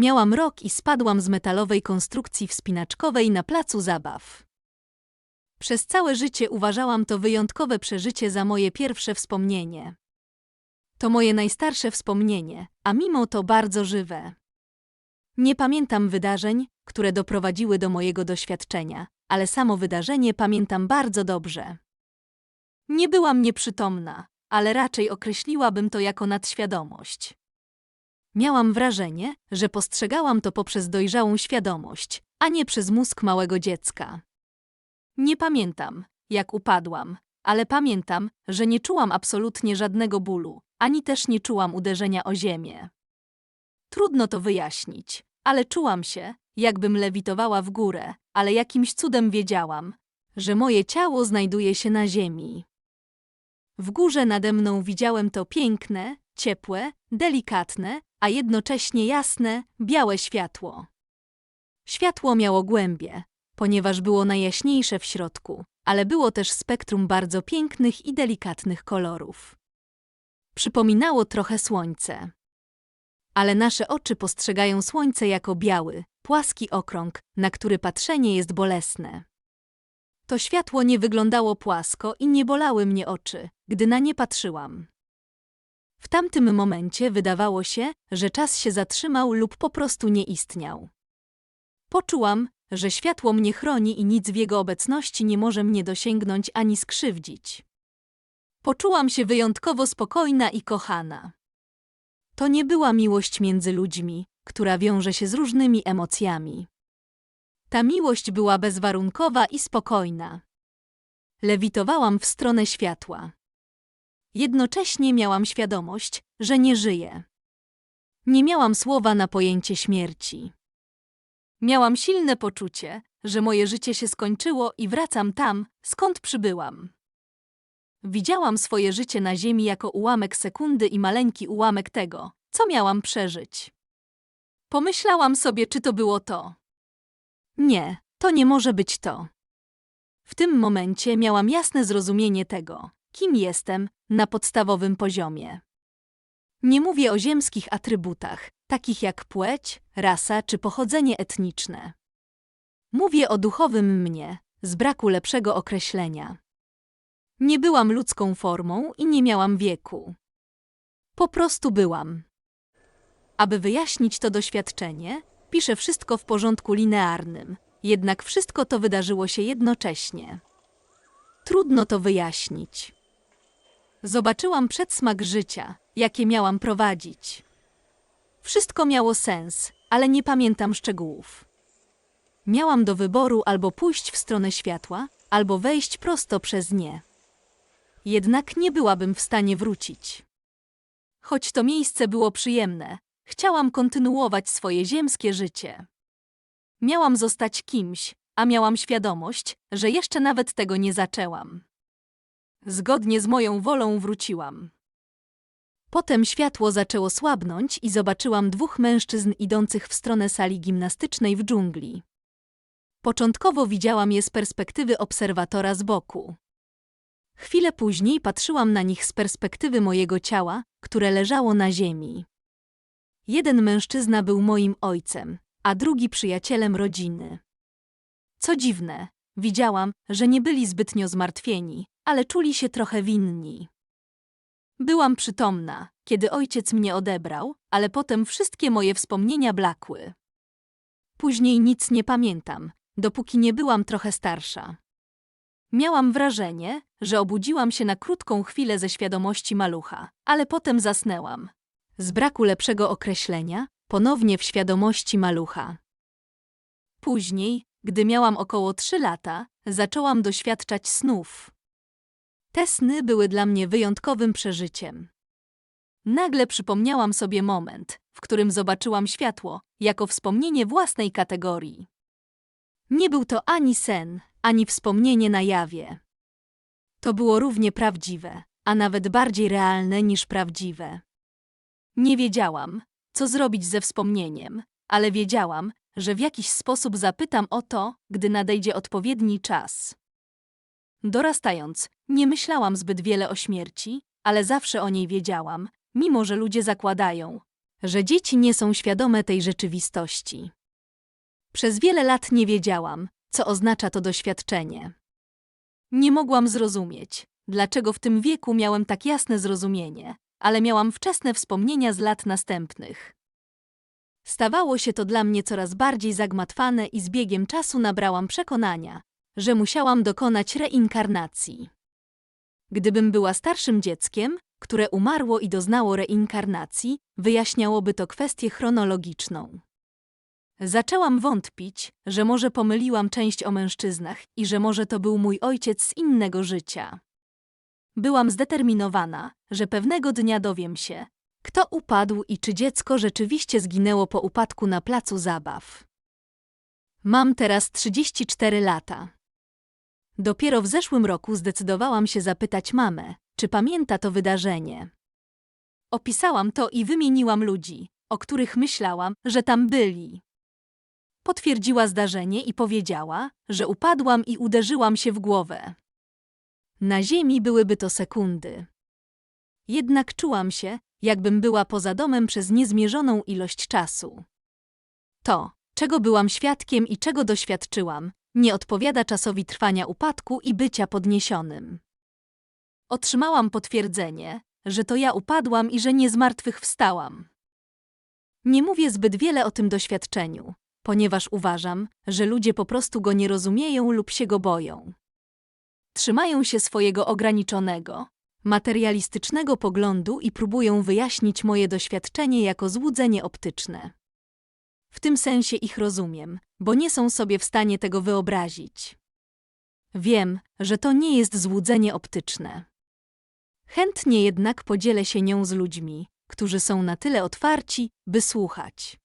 Miałam rok i spadłam z metalowej konstrukcji wspinaczkowej na placu zabaw. Przez całe życie uważałam to wyjątkowe przeżycie za moje pierwsze wspomnienie. To moje najstarsze wspomnienie, a mimo to bardzo żywe. Nie pamiętam wydarzeń, które doprowadziły do mojego doświadczenia, ale samo wydarzenie pamiętam bardzo dobrze. Nie byłam nieprzytomna, ale raczej określiłabym to jako nadświadomość. Miałam wrażenie, że postrzegałam to poprzez dojrzałą świadomość, a nie przez mózg małego dziecka. Nie pamiętam, jak upadłam, ale pamiętam, że nie czułam absolutnie żadnego bólu, ani też nie czułam uderzenia o ziemię. Trudno to wyjaśnić, ale czułam się, jakbym lewitowała w górę, ale jakimś cudem wiedziałam, że moje ciało znajduje się na ziemi. W górze nade mną widziałem to piękne, ciepłe, delikatne, a jednocześnie jasne, białe światło. Światło miało głębie, ponieważ było najjaśniejsze w środku, ale było też spektrum bardzo pięknych i delikatnych kolorów. Przypominało trochę słońce. Ale nasze oczy postrzegają słońce jako biały, płaski okrąg, na który patrzenie jest bolesne. To światło nie wyglądało płasko i nie bolały mnie oczy, gdy na nie patrzyłam. W tamtym momencie wydawało się, że czas się zatrzymał lub po prostu nie istniał. Poczułam, że światło mnie chroni i nic w jego obecności nie może mnie dosięgnąć ani skrzywdzić. Poczułam się wyjątkowo spokojna i kochana. To nie była miłość między ludźmi, która wiąże się z różnymi emocjami. Ta miłość była bezwarunkowa i spokojna. Lewitowałam w stronę światła. Jednocześnie miałam świadomość, że nie żyję. Nie miałam słowa na pojęcie śmierci. Miałam silne poczucie, że moje życie się skończyło i wracam tam, skąd przybyłam. Widziałam swoje życie na ziemi jako ułamek sekundy i maleńki ułamek tego, co miałam przeżyć. Pomyślałam sobie, czy to było to. Nie, to nie może być to. W tym momencie miałam jasne zrozumienie tego, kim jestem na podstawowym poziomie. Nie mówię o ziemskich atrybutach, takich jak płeć, rasa czy pochodzenie etniczne. Mówię o duchowym mnie, z braku lepszego określenia. Nie byłam ludzką formą i nie miałam wieku. Po prostu byłam. Aby wyjaśnić to doświadczenie, piszę wszystko w porządku linearnym, jednak wszystko to wydarzyło się jednocześnie. Trudno to wyjaśnić. Zobaczyłam przedsmak życia, jakie miałam prowadzić. Wszystko miało sens, ale nie pamiętam szczegółów. Miałam do wyboru albo pójść w stronę światła, albo wejść prosto przez nie. Jednak nie byłabym w stanie wrócić. Choć to miejsce było przyjemne, chciałam kontynuować swoje ziemskie życie. Miałam zostać kimś, a miałam świadomość, że jeszcze nawet tego nie zaczęłam. Zgodnie z moją wolą wróciłam. Potem światło zaczęło słabnąć i zobaczyłam dwóch mężczyzn idących w stronę sali gimnastycznej w dżungli. Początkowo widziałam je z perspektywy obserwatora z boku. Chwilę później patrzyłam na nich z perspektywy mojego ciała, które leżało na ziemi. Jeden mężczyzna był moim ojcem, a drugi przyjacielem rodziny. Co dziwne, widziałam, że nie byli zbytnio zmartwieni, ale czuli się trochę winni. Byłam przytomna, kiedy ojciec mnie odebrał, ale potem wszystkie moje wspomnienia blakły. Później nic nie pamiętam, dopóki nie byłam trochę starsza. Miałam wrażenie, że obudziłam się na krótką chwilę ze świadomości malucha, ale potem zasnęłam. Z braku lepszego określenia, ponownie w świadomości malucha. Później, gdy miałam około trzy lata, zaczęłam doświadczać snów. Te sny były dla mnie wyjątkowym przeżyciem. Nagle przypomniałam sobie moment, w którym zobaczyłam światło, jako wspomnienie własnej kategorii. Nie był to ani sen, ani wspomnienie na jawie. To było równie prawdziwe, a nawet bardziej realne niż prawdziwe. Nie wiedziałam, co zrobić ze wspomnieniem, ale wiedziałam, że w jakiś sposób zapytam o to, gdy nadejdzie odpowiedni czas. Dorastając, nie myślałam zbyt wiele o śmierci, ale zawsze o niej wiedziałam, mimo że ludzie zakładają, że dzieci nie są świadome tej rzeczywistości. Przez wiele lat nie wiedziałam, co oznacza to doświadczenie. Nie mogłam zrozumieć, dlaczego w tym wieku miałem tak jasne zrozumienie, ale miałam wczesne wspomnienia z lat następnych. Stawało się to dla mnie coraz bardziej zagmatwane i z biegiem czasu nabrałam przekonania, że musiałam dokonać reinkarnacji. Gdybym była starszym dzieckiem, które umarło i doznało reinkarnacji, wyjaśniałoby to kwestię chronologiczną. Zaczęłam wątpić, że może pomyliłam część o mężczyznach i że może to był mój ojciec z innego życia. Byłam zdeterminowana, że pewnego dnia dowiem się, kto upadł i czy dziecko rzeczywiście zginęło po upadku na placu zabaw. Mam teraz 34 lata. Dopiero w zeszłym roku zdecydowałam się zapytać mamę, czy pamięta to wydarzenie. Opisałam to i wymieniłam ludzi, o których myślałam, że tam byli. Potwierdziła zdarzenie i powiedziała, że upadłam i uderzyłam się w głowę. Na ziemi byłyby to sekundy. Jednak czułam się, jakbym była poza domem przez niezmierzoną ilość czasu. To, czego byłam świadkiem i czego doświadczyłam, nie odpowiada czasowi trwania upadku i bycia podniesionym. Otrzymałam potwierdzenie, że to ja upadłam i że nie zmartwychwstałam. Nie mówię zbyt wiele o tym doświadczeniu, ponieważ uważam, że ludzie po prostu go nie rozumieją lub się go boją. Trzymają się swojego ograniczonego, materialistycznego poglądu i próbują wyjaśnić moje doświadczenie jako złudzenie optyczne. W tym sensie ich rozumiem, bo nie są sobie w stanie tego wyobrazić. Wiem, że to nie jest złudzenie optyczne. Chętnie jednak podzielę się nią z ludźmi, którzy są na tyle otwarci, by słuchać.